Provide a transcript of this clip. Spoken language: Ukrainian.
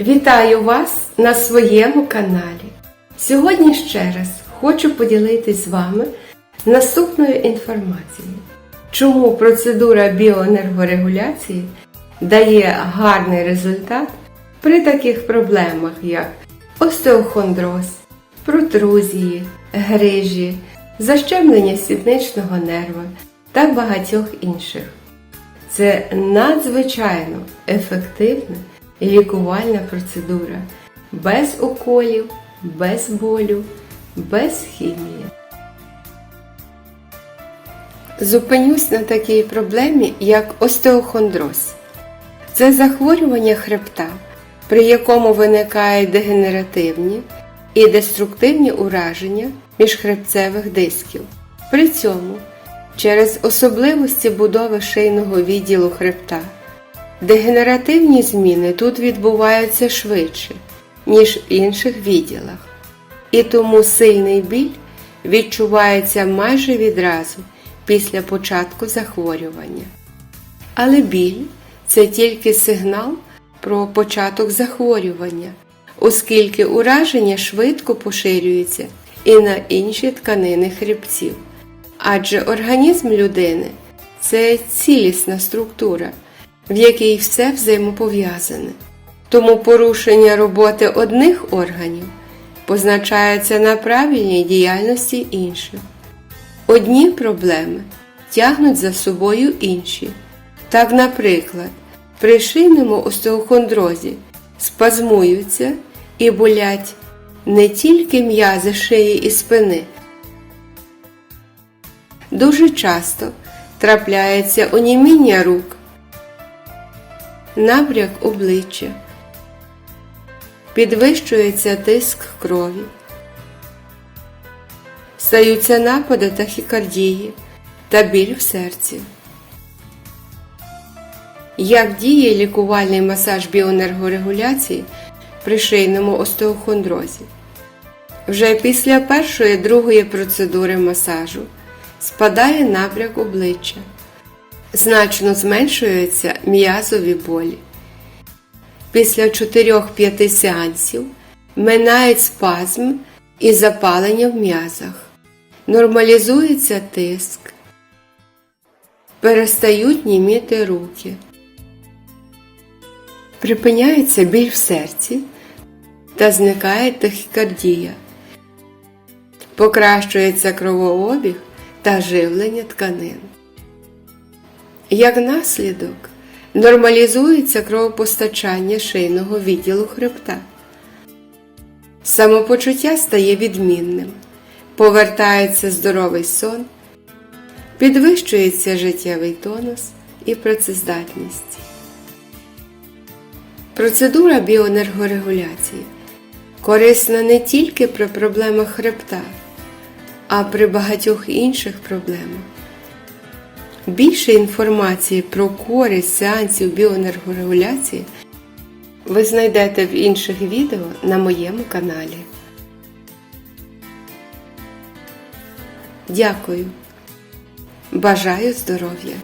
Вітаю вас на своєму каналі. Сьогодні ще раз хочу поділитись з вами наступною інформацією, чому процедура біоенергорегуляції дає гарний результат при таких проблемах, як остеохондроз, протрузії, грижі, защемлення сідничного нерва та багатьох інших. Це надзвичайно ефективна лікувальна процедура без уколів, без болю, без хімії. Зупинюсь на такій проблемі, як остеохондроз. Це захворювання хребта, при якому виникають дегенеративні і деструктивні ураження міжхребцевих дисків. При цьому через особливості будови шийного відділу хребта дегенеративні зміни тут відбуваються швидше, ніж в інших відділах, і тому сильний біль відчувається майже відразу після початку захворювання. Але біль це тільки сигнал про початок захворювання, оскільки ураження швидко поширюється і на інші тканини хребців. Адже організм людини це цілісна структура, в якій все взаємопов'язане. Тому порушення роботи одних органів позначається на правильній діяльності інших. Одні проблеми тягнуть за собою інші. Так, наприклад, при шийному остеохондрозі спазмуються і болять не тільки м'язи шиї і спини. Дуже часто трапляється оніміння рук, набряк обличчя, підвищується тиск крові, стаються напади тахікардії та біль в серці. Як діє лікувальний масаж біоенергорегуляції при шийному остеохондрозі? Вже після першої другої процедури масажу спадає набряк обличчя, значно зменшуються м'язові болі. Після 4-5 сеансів минають спазм і запалення в м'язах, нормалізується тиск, перестають німіти руки, припиняється біль в серці та зникає тахікардія, покращується кровообіг та живлення тканин. Як наслідок, нормалізується кровопостачання шийного відділу хребта. Самопочуття стає відмінним, повертається здоровий сон, підвищується життєвий тонус і працездатність. Процедура біоенергорегуляції корисна не тільки при проблемах хребта, а при багатьох інших проблемах. Більше інформації про користь сеансів біоенергорегуляції ви знайдете в інших відео на моєму каналі. Дякую. Бажаю здоров'я!